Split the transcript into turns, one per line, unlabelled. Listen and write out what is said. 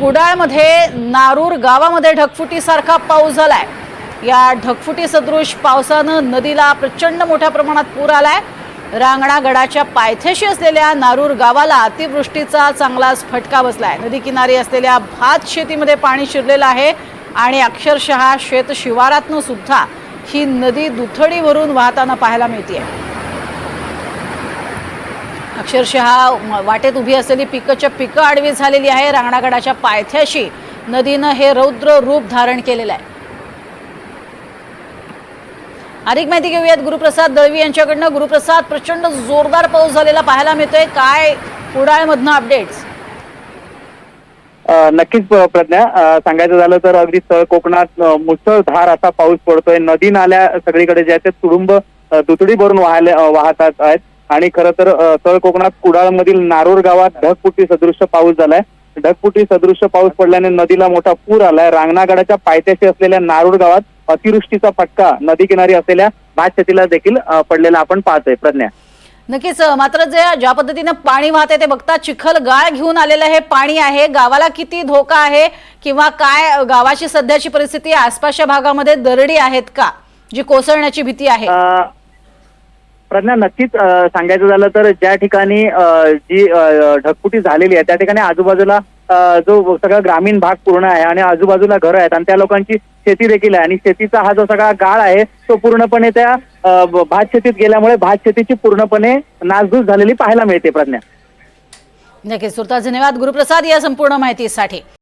कुडाळमध्ये नारूर गावामध्ये ढगफुटीसारखा पाऊस झालाय. या ढगफुटी सदृश पावसानं नदीला प्रचंड मोठ्या प्रमाणात पूर आलाय. रांगणा गडाच्या पायथ्याशी असलेल्या नारूर गावाला अतिवृष्टीचा चांगलाच फटका बसलाय. नदी किनारी असलेल्या भात शेतीमध्ये पाणी शिरलेलं आहे आणि अक्षरशः शेतशिवारातनं सुद्धा ही नदी दुथडी भरून वाहताना पाहायला मिळते अक्षरशः वाटेत उभी असलेली पिकंच्या पिकं आडवी झालेली आहे. रांगणागडाच्या पायथ्याशी नदीनं हे रौद्र रूप धारण केलेलं आहे. अधिक माहिती घेऊयात. गुरुप्रसाद दळवी यांच्याकडनं. गुरुप्रसाद प्रचंड जोरदार पाऊस झालेला पाहायला मिळतोय. काय कुडाळमधनं अपडेट्स
नक्कीच प्रज्ञा. सांगायचं झालं तर अगदी कोकणात मुसळधार असा पाऊस पडतोय. नदी नाल्या सगळीकडे जे आहेत ते तुडुंब दुतडी भरून वाहले वाहतात आहेत. आणि खरं तर तळ कोकणात कुडाळमधील नारूर गावात ढगफुटी सदृश्य पाऊस झालाय. ढगफुटी सदृश्य पाऊस पडल्याने नदीला मोठा पूर आलाय. रांगणागडाच्या पायथ्याशी असलेल्या नारूर गावात अतिवृष्टीचा फटका नदी किनारी असलेल्या भात शेतीला देखील पडलेला आपण पाहतोय. प्रज्ञा.
नक्कीच मात्र जे ज्या पद्धतीनं पाणी वाहते ते बघता चिखल गाळ घेऊन आलेलं हे पाणी आहे. गावाला किती धोका आहे किंवा काय गावाची सध्याची परिस्थिती? आसपासच्या भागामध्ये दरडी आहेत का? जी कोसळण्याची भीती आहे.
प्रज्ञा नक्कीच सांगायचं झालं तर ज्या ठिकाणी जी ढकपुटी ढगफुटी झालेली आहे त्या ठिकाणी आजूबाजूला जो सगळा ग्रामीण भाग पूर्ण आहे आणि आजूबाजूला घरं आहेत आणि त्या लोकांची शेती देखील आहे. आणि शेतीचा हा जो सगळा गाळ आहे तो पूर्णपणे त्या भात शेतीत गेल्यामुळे भात शेतीची पूर्णपणे नासधूस झालेली पाहायला मिळते प्रज्ञा.
नक्कीच सुरता धन्यवाद. गुरुप्रसाद या संपूर्ण माहितीसाठी.